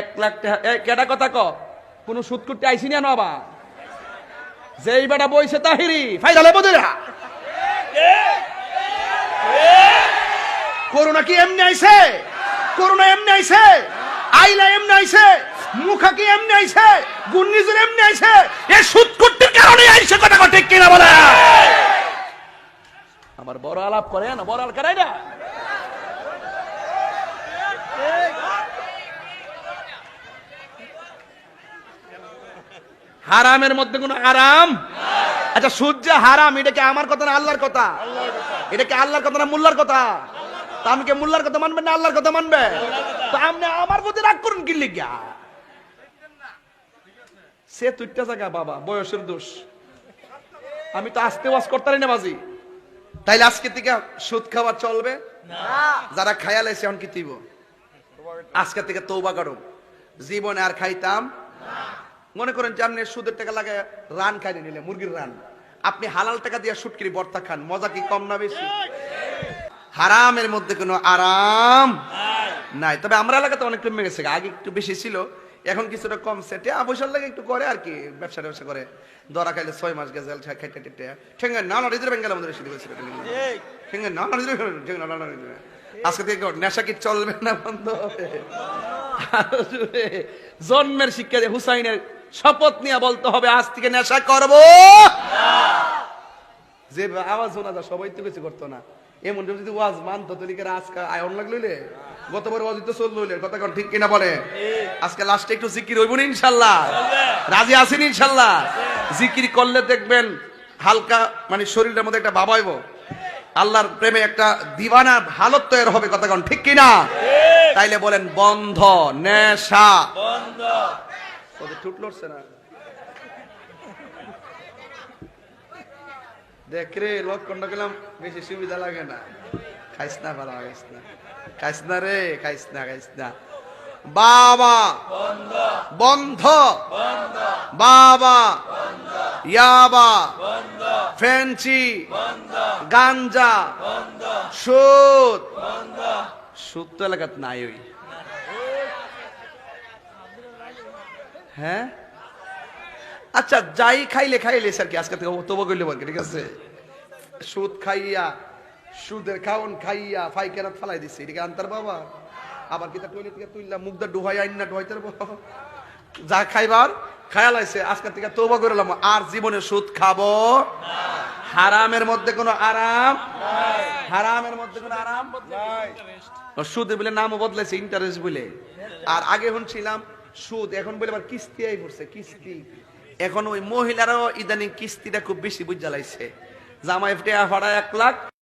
এক লাখ টাকা এই কথা ক? কোন সুদ করতে আইসি না নবা যেই বেটা বইছে তাহিরি ফাইনালে বদরা করোনা কি এমনি আইছে? করোনা এমনি আইছে? আইলা এমনি আইছে? মুখা কি এমনি আইছে? গুন্নিজুর এমনি আইছে? এ সুদ করতে কারণে আইছে কথা কথা ঠিক কিনা বলে? আমার বড় আলাপ করে না বড় আল করাই না। হারামের মধ্যে কোনো আরাম আচ্ছা সূর্য হারাম, এটা কি আমার কথা না আল্লাহর কথা? এটা কি আল্লাহর কথা না মোল্লার কথা? তা আমি কি মোল্লার কথা মানবে না আল্লাহর কথা মানবে তো আপনি আমার প্রতি রাগ করুন কি লিগা? সে তুইটা জায়গা বাবা, বয়সের দোষ। আমি তো আস্তে ওয়াজ করতে পারি না বাজি। তাইলে আজকে থেকে সুদ খাওয়া চলবে? যারা খায়াল এসে এখন কি দিব আজকে থেকে তৌবা করো। জীবনে আর খাইতাম মনে করেন যে আপনি সুদের টাকা লাগে রান খাইনি নিলে মুরগির রান। আপনি হালাল টাকা দিয়ে সুটকিরি বর্তা খান মজা কি কম না বেশি? হারামের মধ্যে কোনো আরাম নাই। তবে আমরা এলাকাতে অনেক কমে গেছে আগে একটু বেশি ছিল এখন কিছুটা কম সেটে পয়সার লাগে একটু করে আর কি ব্যবসা ব্যবসা করে। দরা খাইলে ছয় মাস গেছে খাইতে টেটে। ঠেঙ্গে না না রিজর্ভ ব্যাংকের আমাদের শুরু করেছিল ঠেঙ্গে না না রিজর্ভ ঠেঙ্গে না না আজকে থেকে নেশা কি চলবে না বন্ধ হবে? জন্মের শিক্ষা দিয়ে হুসাইনের শপথ নিয়ে বলতে হবে, আজ থেকে নেশা করব। যে আওয়াজ শোনা যায়, সবাই তো কিছু করতো না। এমন যদি ওয়াজ মানতো তলিকের আজকে আয়ন লাগলইলে গতবার ওয়াজ তো চলল কথা কোন ঠিক কিনা বলে আজকে লাস্টে একটু জিকির হইব না ইনশাল্লাহ? রাজি আছেন ইনশাল্লাহ? জিকির করলে দেখবেন হালকা মানে শরীরের মধ্যে একটা ভাবাইব আল্লাহর প্রেমে একটা দিবানা, হালত তৈরি হবে, কথা কোন ঠিক কিনা? তাইলে বলেন বন্ধ, নেশা। বন্ধ। ওদের ঠুট লড়ছে গেলাম, বেশি সুবিধা লাগে না। খাইস না ভালো খাইস না। খাইস না রে, খাইস না খাইস না। বাবা! বন্ধ। বাবা! ইয়াবা। বন্ধ গাঞ্জা। সুদ। সুদ তো এলাকাত নাই ওই। হ্যাঁ? আচ্ছা যাই খাইলে খাইলে স্যার কি? আজকে থেকে তবু করলে বলকে ঠিক আছে? সুদ খাইয়া সুদের খাওন খাইয়া ফাইকেরাত ফালাই দিছে এদিকে আনতার বাবা? আবার কিতা টয়লেট থেকে তুইলা মুখটা ডুহাই আইন না ডুহাইতার বাবা? যা খাইবার খায়াল আইছে আজকে থেকে তৌবা করলাম আর জীবনে সুদ খাব হারামের মধ্যে কোনো আরাম? হারামের মধ্যে কোনো আরাম? সুদ বলে নামও বদলেছে ইন্টারেস্ট বলে। আর আগে শুনছিলাম সুদ, এখন বলে আবার কিস্তি আই পড়ছে কিস্তি। এখন ওই মহিলারাও ইদানিং কিস্তিটা খুব বেশি বুঝ জ্বালাইছে জামাই ফটে ভাড়া এক লাখ